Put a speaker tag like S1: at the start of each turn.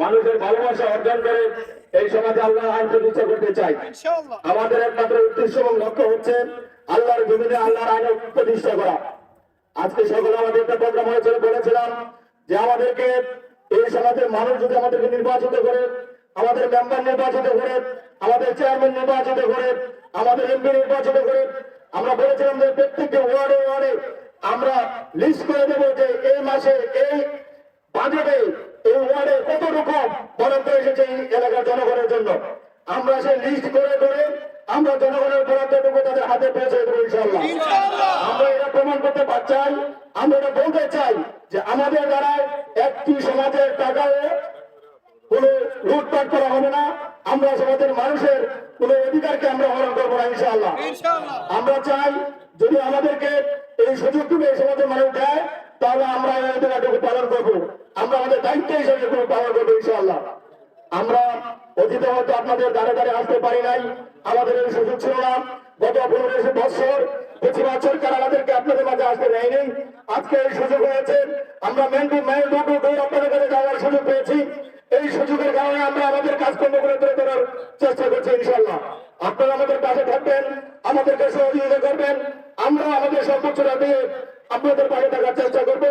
S1: মানুষের ভালোবাসা অর্জন করে এই সমাজে আল্লাহ আইন প্রতিষ্ঠা করতে চাই। আমাদের একমাত্র উদ্দেশ্য এবং লক্ষ্য হচ্ছে আল্লাহর জমিনে আল্লাহর আইন প্রতিষ্ঠা করা। আজকে সকলে আমাদের একটা প্রোগ্রাম হয়েছিল বলেছিলাম যে আমাদেরকে এই সমাজের মানুষ যদি আমাদেরকে নির্বাচিত করে আমাদের মেম্বার নির্বাচিত করে আমাদের চেয়ারম্যান নির্বাচিত করে আমাদের এমপি নির্বাচিত করে আমরা বলেছিলাম যে প্রত্যেকটি ওয়ার্ডে ওয়ার্ডে আমরা লিস্ট করে দেবো যে এই মাসে এই বাজেটে এই ওয়ার্ডে কতটুকু বরাদ্দ এসেছে এই এলাকার জনগণের জন্য। আমরা সেই লিস্ট করে করে আমরা জনগণের বরাদ্দটুকু তাদের হাতে পৌঁছে দেবো ইনশাল্লাহ আমরা এটা প্রমাণ করতে চাই আমরা এটা বলতে চাই যে আমাদের দ্বারা একটি সমাজের টাকাও কোনো লুটপাট করা হবে না। আমরা সমাজের মানুষের কোনো অধিকারকে আমরা হরণ করব না
S2: ইনশাআল্লাহ।
S1: আমরা চাই যদি আমাদেরকে এই সুযোগটুকু এই সমাজের মানুষ দেয় তাহলে আমরা এই অধিকারটুকু পালন করব আমরা আমাদের দায়িত্ব হিসেবে এগুলো পালন করব ইনশাআল্লাহ। আমরা অতীতে হয়তো আপনাদের দ্বারে দ্বারে আসতে পারি নাই, আমাদের এই সুযোগ ছিল না। গত পনেরো বছর বেশিরভাগ সরকার আমাদেরকে আপনাদের মাঝে আসতে দেয়নি, আজকে এই সুযোগ হয়েছে। আমরা men to men door to door আপনাদের কাছে যাওয়ার সুযোগ পেয়েছি। এই সুযোগের কারণে আমরা আমাদের কাজকর্ম করে তুলে ধরার চেষ্টা করছি ইনশাল্লাহ আপনারা আমাদের পাশে থাকবেন, আমাদেরকে সহযোগিতা করবেন। আমরা আমাদের সর্বোচ্চটা দিয়ে আপনাদের পাশে থাকার চেষ্টা করব।